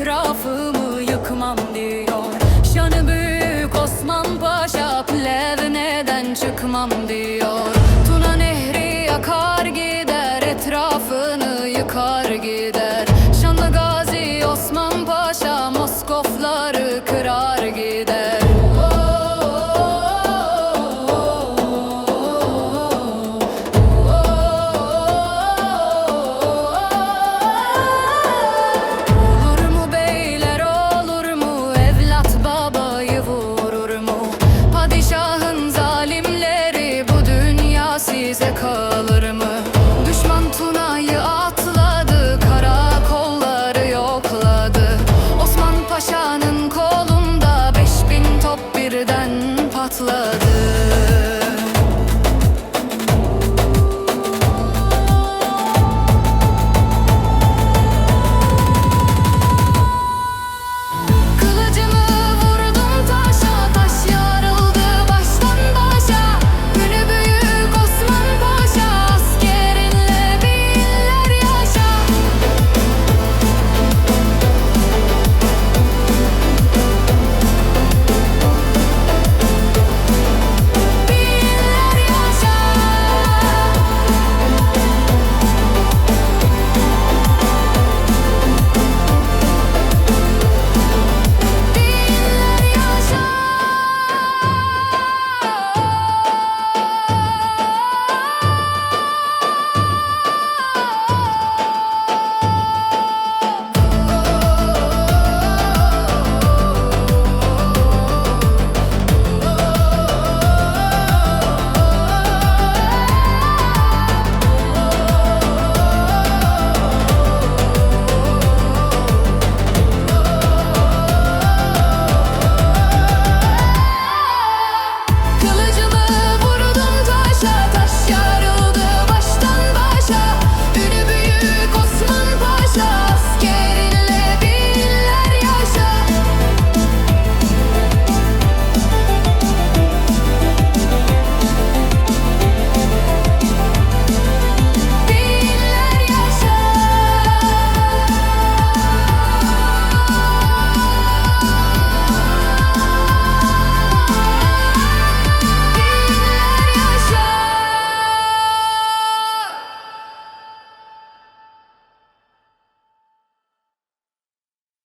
etrafı. Şaplevneden çıkmam diyor. Tuna nehri yakar gider Etrafını yıkar gider. Şanlı Gazi Osman Paşa Moskofları kırar